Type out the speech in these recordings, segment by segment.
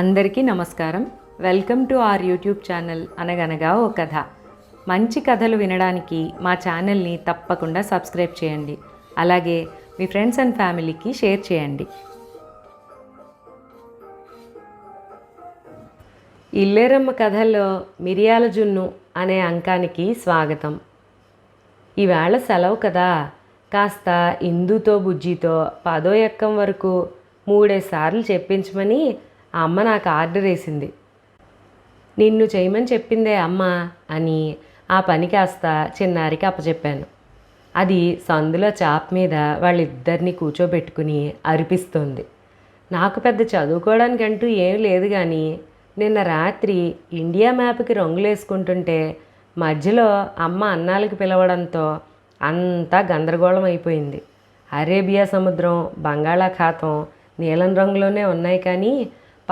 అందరికీ నమస్కారం. Welcome to our YouTube channel అనగనగా ఓ కథ. మంచి కథలు వినడానికి మా ఛానల్ని తప్పకుండా సబ్స్క్రైబ్ చేయండి. అలాగే మీ ఫ్రెండ్స్ అండ్ ఫ్యామిలీకి షేర్ చేయండి. ఇల్లేరమ్మ కథల్లో మిరియాల జున్ను అనే అంకానికి స్వాగతం. ఈవేళ సెలవు కదా. కాస్త ఇందుతో బుజ్జితో పదో ఎక్కం వరకు మూడేసార్లు చెప్పించమని ఆ అమ్మ నాకు ఆర్డర్ వేసింది. నిన్ను చేయమని చెప్పిందే అమ్మ అని ఆ పని కాస్త చిన్నారికి అప్పచెప్పాను. అది సందులో చాప్ మీద వాళ్ళిద్దరిని కూర్చోబెట్టుకుని అరిపిస్తోంది. నాకు పెద్ద చదువుకోవడానికంటూ ఏం లేదు కానీ నిన్న రాత్రి ఇండియా మ్యాప్కి రంగులేసుకుంటుంటే మధ్యలో అమ్మ అన్నాలకి పిలవడంతో అంతా గందరగోళం అయిపోయింది అరేబియా సముద్రం బంగాళాఖాతం నీలం రంగులోనే ఉన్నాయి కానీ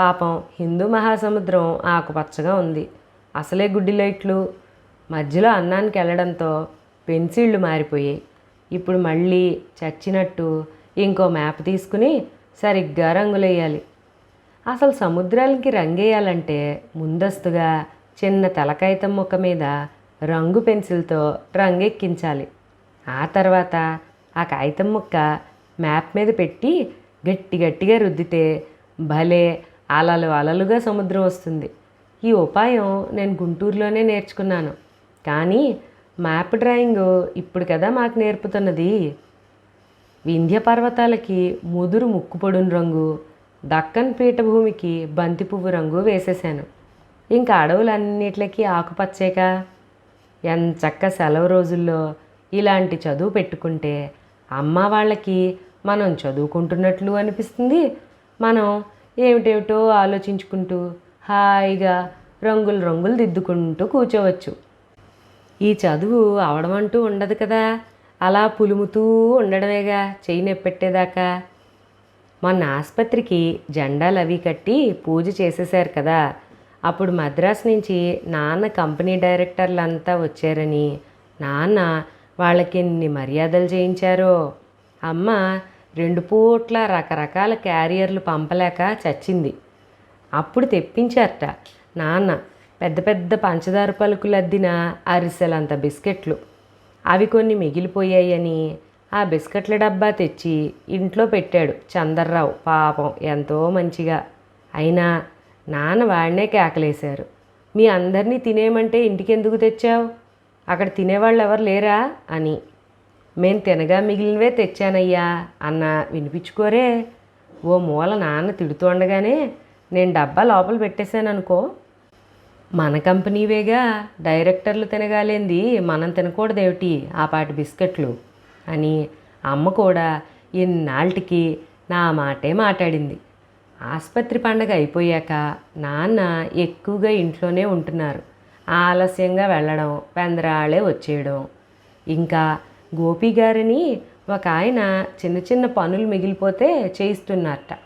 పాపం హిందూ మహాసముద్రం ఆకుపచ్చగా ఉంది. అసలే గుడ్డి లైట్లు. మధ్యలో అన్నానికి వెళ్ళడంతో పెన్సిళ్ళు మారిపోయాయి. ఇప్పుడు మళ్ళీ చచ్చినట్టు ఇంకో మ్యాప్ తీసుకుని సరిగ్గా రంగులేయాలి. అసలు సముద్రాలకి రంగేయాలంటే ముందస్తుగా చిన్న తలకాయితం ముక్క మీద రంగు పెన్సిల్తో రంగెక్కించాలి. ఆ తర్వాత ఆ కాగితం ముక్క మ్యాప్ మీద పెట్టి గట్టి గట్టిగా రుద్దితే భలే అలలు అలలుగా సముద్రం వస్తుంది. ఈ ఉపాయం నేను గుంటూరులోనే నేర్చుకున్నాను. కానీ మ్యాప్ డ్రాయింగ్ ఇప్పుడు కదా మాకు నేర్పుతున్నది. వింధ్య పర్వతాలకి ముదురు ముక్కుపొడుని రంగు దక్కన్ పీఠభూమికి బంతి పువ్వు రంగు వేసేసాను ఇంకా అడవులన్నిటికీ ఆకుపచ్చేక? ఎంచక్క సెలవు రోజుల్లో ఇలాంటి చదువు పెట్టుకుంటే అమ్మ వాళ్ళకి మనం చదువుకుంటున్నట్లు అనిపిస్తుంది. మనం ఏమిటేమిటో ఆలోచించుకుంటూ హాయిగా రంగులు రంగులు దిద్దుకుంటూ కూర్చోవచ్చు. ఈ చదువు అవడం అంటూ ఉండదు కదా. అలా పులుముతూ ఉండడమేగా చెయ్యి నెప్పెట్టేదాకా. మొన్న ఆసుపత్రికి జెండాలు అవి కట్టి పూజ చేసేశారు కదా. అప్పుడు మద్రాసు నుంచి నాన్న కంపెనీ డైరెక్టర్లంతా వచ్చారని నాన్న వాళ్ళకి ఎన్ని మర్యాదలు చేయించారో. అమ్మ రెండు పూట్ల రకరకాల క్యారియర్లు పంపలేక చచ్చింది. అప్పుడు తెప్పించారట నాన్న పెద్ద పెద్ద పంచదార పలుకులు అద్దిన అరిసెలంత బిస్కెట్లు. అవి కొన్ని మిగిలిపోయాయని ఆ బిస్కెట్ల డబ్బా తెచ్చి ఇంట్లో పెట్టాడు చందర్రావు. పాపం ఎంతో మంచిగా. అయినా నాన్న వాడినే కేకలేశారు. మీ అందరినీ తినేయమంటే ఇంటికి ఎందుకు తెచ్చావు? అక్కడ తినేవాళ్ళు ఎవరు లేరా? అని మేం తినగా మిగిలినవే తెచ్చానయ్యా అన్న వినిపించుకోరే. ఓ మూల నాన్న తిడుతుండగానే నేను డబ్బా లోపల పెట్టేశాననుకో. మన కంపెనీవేగా డైరెక్టర్లు తినగాలేంది మనం తినకూడదేమిటి ఆ పాటి బిస్కెట్లు అని అమ్మ కూడా ఇన్నాళ్ళకి నా మాటే మాట్లాడింది. ఆసుపత్రి పండగ అయిపోయాక నాన్న ఎక్కువగా ఇంట్లోనే ఉంటున్నారు. ఆలస్యంగా వెళ్ళడం పెందరాళే వచ్చేయడం ఇంకా గోపి గారిని ఒక ఆయన చిన్న చిన్న పనులు మిగిలిపోతే చేయిస్తున్నారట.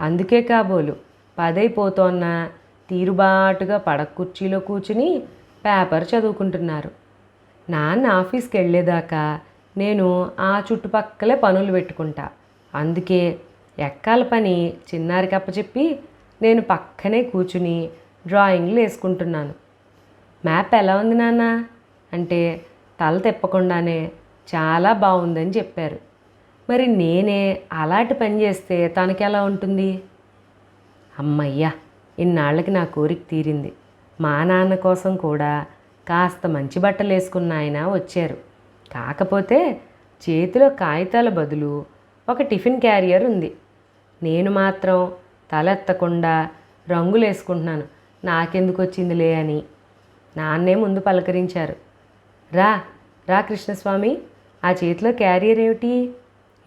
అందుకే కాబోలు పదైపోతోన్న తీరుబాటుగా పడక కుర్చీలో కూర్చుని పేపర్ చదువుకుంటున్నారు. నాన్న ఆఫీస్కి వెళ్ళేదాకా నేను ఆ చుట్టుపక్కలే పనులు పెట్టుకుంటా. అందుకే ఎక్కాల పని చిన్నారికి అప్పచెప్పి నేను పక్కనే కూర్చుని డ్రాయింగ్లు వేసుకుంటున్నాను. మ్యాప్ ఎలా ఉంది నాన్న? అంటే తల తిప్పకుండానే చాలా బాగుందని చెప్పారు. మరి నేనే అలాంటి పని చేస్తే తనకి ఎలా ఉంటుంది? అమ్మయ్యా ఇన్నాళ్ళకి నా కోరిక తీరింది. మా నాన్న కోసం కూడా కాస్త మంచి బట్టలు వేసుకున్న ఆయన వచ్చారు. కాకపోతే చేతిలో కాగితాల బదులు ఒక టిఫిన్ క్యారియర్ ఉంది. నేను మాత్రం తలెత్తకుండా రంగులు వేసుకుంటున్నాను. నాకెందుకు వచ్చిందిలే అని నాన్నే ముందు పలకరించారు. రా రా కృష్ణస్వామి. ఆ చేతిలో క్యారియర్ ఏమిటి?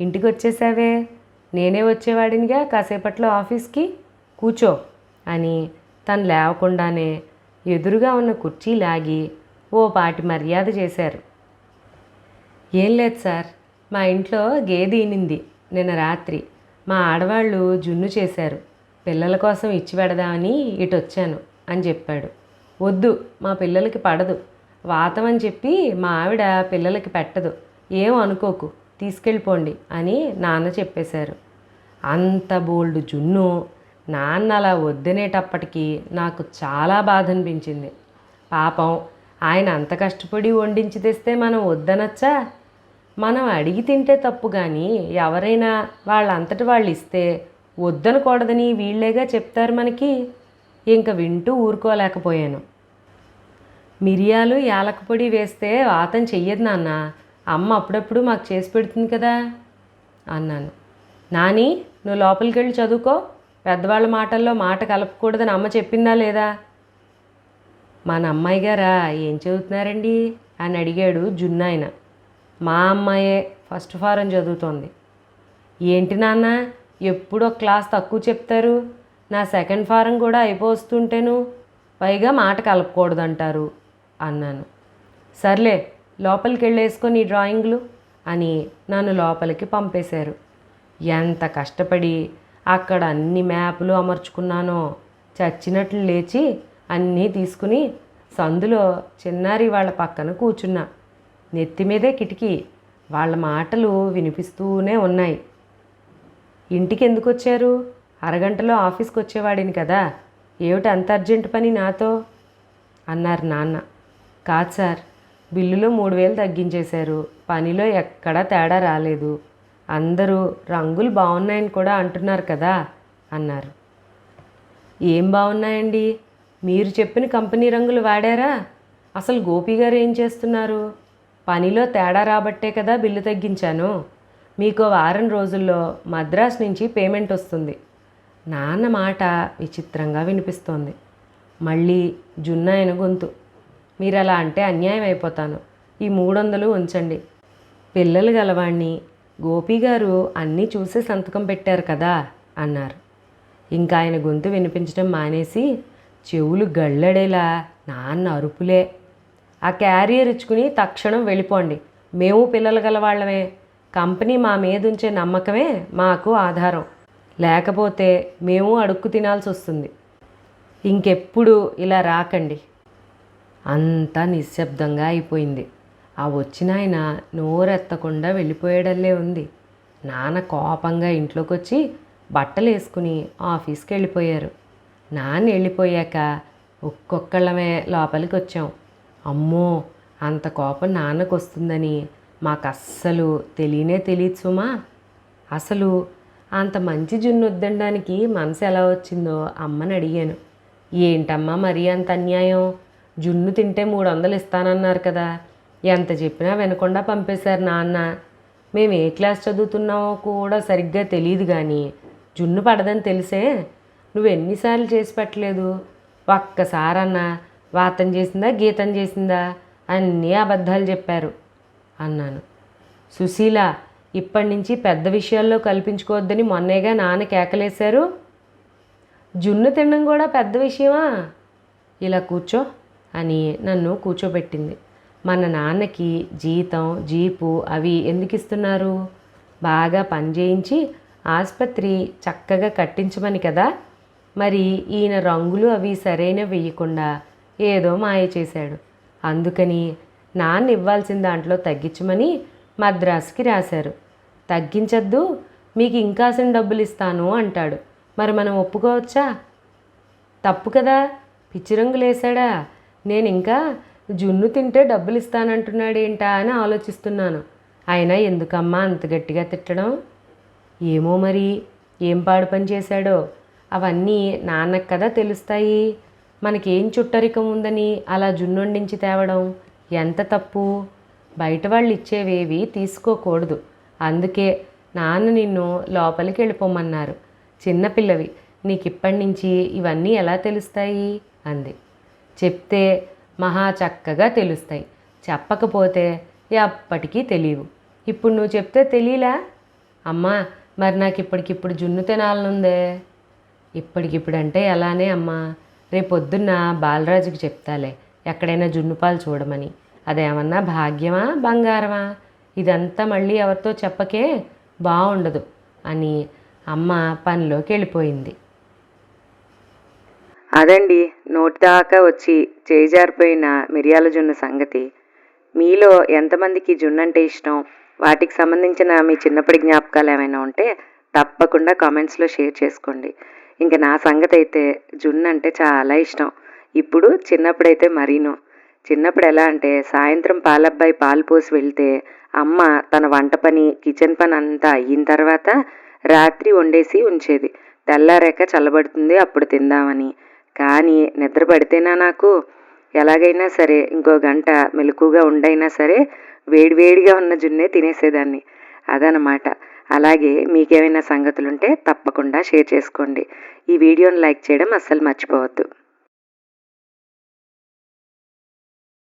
ఇంటికి వచ్చేసావే. నేనే వచ్చేవాడినిగా? కాసేపట్లో ఆఫీస్కి? కూర్చో అని తను లేవకుండానే ఎదురుగా ఉన్న కుర్చీ లాగి ఓ పాటి మర్యాద చేశారు. ఏం లేదు సార్ మా ఇంట్లో గేదె ఈనింది. నిన్న రాత్రి మా ఆడవాళ్ళు జున్ను చేశారు. పిల్లల కోసం ఇచ్చి పెడదామని ఇటు వచ్చాను అని చెప్పాడు. వద్దు మా పిల్లలకి పడదు. వాతం అని చెప్పి మా ఆవిడ పిల్లలకి పెట్టదు. ఏం అనుకోకు తీసుకెళ్ళిపోండి అని నాన్న చెప్పేశారు. అంత బోల్డ్ జున్ను నాన్న అలా వద్దనేటప్పటికీ నాకు చాలా బాధ అనిపించింది పాపం ఆయన అంత కష్టపడి వండించి తెస్తే మనం వద్దనచ్చా? మనం అడిగి తింటే తప్పు కానీ ఎవరైనా వాళ్ళంతటి వాళ్ళు ఇస్తే వద్దనకూడదని వీళ్ళేగా చెప్తారు మనకి. ఇంక వింటూ ఊరుకోలేకపోయాను. మిరియాలు యాలకపొడి వేస్తే వాతం చెయ్యదు నాన్న. అమ్మ అప్పుడప్పుడు మాకు చేసి పెడుతుంది కదా అన్నాను. నాని నువ్వు లోపలికి వెళ్ళి చదువుకో. పెద్దవాళ్ళ మాటల్లో మాట కలపకూడదని అమ్మ చెప్పిందా లేదా? మన అమ్మాయి గారా ఏం చదువుతున్నారండి? అని అడిగాడు జున్నాయన. మా అమ్మాయే ఫస్ట్ ఫారం చదువుతోంది. ఏంటి నాన్న ఎప్పుడు ఒక క్లాస్ తక్కువ చెప్తారు? నా సెకండ్ ఫారం కూడా అయిపోస్తుంటేను. పైగా మాట కలపకూడదంటారు అన్నాను. సర్లే లోపలికి వెళ్ళేసుకొని ఈ డ్రాయింగ్లు అని నన్ను లోపలికి పంపేశారు. ఎంత కష్టపడి అక్కడ అన్ని మ్యాప్లు అమర్చుకున్నానో చచ్చినట్లు లేచి అన్నీ తీసుకుని సందులో చిన్నారి వాళ్ళ పక్కన కూర్చున్నా. నెత్తి మీదే కిటికీ వాళ్ళ మాటలు వినిపిస్తూనే ఉన్నాయి. ఇంటికి ఎందుకు వచ్చారు అరగంటలో ఆఫీస్కి వచ్చేవాడిని కదా ఏమిటి అంత అర్జెంట్ పని నాతో? అన్నారు నాన్న. కాదు సార్ బిల్లులో మూడు వేలు తగ్గించేశారు. పనిలో ఎక్కడా తేడా రాలేదు. అందరూ రంగులు బాగున్నాయని కూడా అంటున్నారు కదా అన్నారు. ఏం బాగున్నాయండి? మీరు చెప్పిన కంపెనీ రంగులు వాడారా? అసలు గోపి గారు ఏం చేస్తున్నారు? పనిలో తేడా రాబట్టే కదా బిల్లు తగ్గించాను. మీకు వారం రోజుల్లో మద్రాస్ నుంచి పేమెంట్ వస్తుంది. నాన్న మాట విచిత్రంగా వినిపిస్తోంది. మళ్ళీ జున్నాయన గొంతు. మీరు అలా అంటే అన్యాయం అయిపోతాను. ఈ మూడు వందలు ఉంచండి. పిల్లలు గలవాణ్ణి గోపి గారు అన్నీ చూసి సంతకం పెట్టారు కదా అన్నారు. ఇంకా ఆయన గొంతు వినిపించడం మానేసి చెవులు గళ్ళడేలా నాన్న అరుపులే. ఆ క్యారియర్ ఇచ్చుకుని తక్షణం వెళ్ళిపోండి. మేము పిల్లలు గలవాళ్ళమే. కంపెనీ మా మీద ఉంచే నమ్మకమే మాకు ఆధారం. లేకపోతే మేము అడుక్కు తినాల్సి వస్తుంది ఇంకెప్పుడు ఇలా రాకండి. అంతా నిశ్శబ్దంగా అయిపోయింది. ఆ వచ్చిన ఆయన నోరెత్తకుండా వెళ్ళిపోయాడల్లే ఉంది. నాన్న కోపంగా ఇంట్లోకి వచ్చి బట్టలు వేసుకుని ఆఫీస్కి వెళ్ళిపోయారు నాన్న వెళ్ళిపోయాక ఒక్కొక్కళ్ళమే లోపలికి వచ్చాం అమ్మో అంత కోపం నాన్నకు వస్తుందని మాకు అస్సలు తెలియనే తెలియదు సుమా. అసలు అంత మంచి జున్ను వద్దనడానికి మనసు ఎలా వచ్చిందో అమ్మని అడిగాను. ఏంటమ్మా మరీ అంత అన్యాయం? జున్ను తింటే మూడు వందలు ఇస్తానన్నారు కదా. ఎంత చెప్పినా వినకుండా పంపేశారు నాన్న. మేము ఏ క్లాస్ చదువుతున్నామో కూడా సరిగ్గా తెలియదు కానీ జున్ను పడదని తెలిసే నువ్వు ఎన్నిసార్లు చేసి పెట్టలేదు? ఒక్కసారన్నా వాతం చేసిందా గీతం చేసిందా? అన్నీ అబద్ధాలు చెప్పారు అన్నాను. సుశీల ఇప్పటి నుంచి పెద్ద విషయాల్లో కల్పించుకోవద్దని మొన్నేగా నాన్న కేకలేశారు? జున్ను తినడం కూడా పెద్ద విషయమా? ఇలా కూర్చో. అని నన్ను కూర్చోబెట్టింది. మన నాన్నకి జీతం జీపు అవి ఎందుకు ఇస్తున్నారు? బాగా పనిచేయించి ఆసుపత్రి చక్కగా కట్టించమని కదా? మరి ఈయన రంగులు అవి సరైన వేయకుండా ఏదో మాయ చేశాడు. అందుకని నాన్న ఇవ్వాల్సిన దాంట్లో తగ్గించమని మద్రాసుకి రాశారు. తగ్గించద్దు మీకు ఇంకాసిన డబ్బులు ఇస్తాను అంటాడు. మరి మనం ఒప్పుకోవచ్చా? తప్పు కదా? పిచ్చి రంగులు వేసాడా నేను ఇంకా జున్ను తింటే డబ్బులు ఇస్తానంటున్నాడేంటా అని ఆలోచిస్తున్నాను. అయినా ఎందుకమ్మా అంత గట్టిగా తిట్టడం? ఏమో మరి ఏం పాడు పని చేశాడో? అవన్నీ నాన్నకు కదా తెలుస్తాయి. మనకేం చుట్టరికం ఉందని అలా జున్నుండించి తేవడం ఎంత తప్పు? బయట వాళ్ళు ఇచ్చేవేవి తీసుకోకూడదు. అందుకే నాన్న నిన్ను లోపలికి వెళ్ళిపోమన్నారు. చిన్నపిల్లవి నీకు ఇప్పటి నుంచి ఇవన్నీ ఎలా తెలుస్తాయి? అంది. చెప్తే మహా చక్కగా తెలుస్తాయి. చెప్పకపోతే ఎప్పటికీ తెలియవు. ఇప్పుడు నువ్వు చెప్తే తెలియలా? అమ్మా మరి నాకు ఇప్పటికిప్పుడు జున్ను తినాలనుందే? ఇప్పటికిప్పుడు అంటే ఎలానే అమ్మా రేపొద్దున్న బాలరాజుకి చెప్తాలే ఎక్కడైనా జున్ను పాలు చూడమని. అదేమన్నా భాగ్యమా బంగారమా? ఇదంతా మళ్ళీ ఎవరితో చెప్పకే బాగుండదు అని అమ్మ పనిలోకి వెళ్ళిపోయింది. అదండి నోటి దాకా వచ్చి చేజారిపోయిన మిరియాల జున్ను సంగతి. మీలో ఎంతమందికి జున్ను అంటే ఇష్టం? వాటికి సంబంధించిన మీ చిన్నప్పటి జ్ఞాపకాలు ఏమైనా ఉంటే తప్పకుండా కామెంట్స్లో షేర్ చేసుకోండి. ఇంకా నా సంగతి అయితే జున్ను అంటే చాలా ఇష్టం. ఇప్పుడు చిన్నప్పుడైతే మరీను. చిన్నప్పుడు ఎలా అంటే సాయంత్రం పాలబ్బాయి పాలు పోసి వెళ్తే అమ్మ తన వంట పని కిచెన్ పని అంతా అయిన తర్వాత రాత్రి వండేసి ఉంచేది. తెల్లారాక చల్లబడుతుంది అప్పుడు తిందామని. కానీ నిద్ర పడితేనా నాకు? ఎలాగైనా సరే ఇంకో గంట మెలకుగా ఉండైనా సరే వేడివేడిగా ఉన్న జున్నే తినేసేదాన్ని. అదనమాట. అలాగే మీకేమైనా సంగతులుంటే తప్పకుండా షేర్ చేసుకోండి. ఈ వీడియోని లైక్ చేయడం అస్సలు మర్చిపోవద్దు.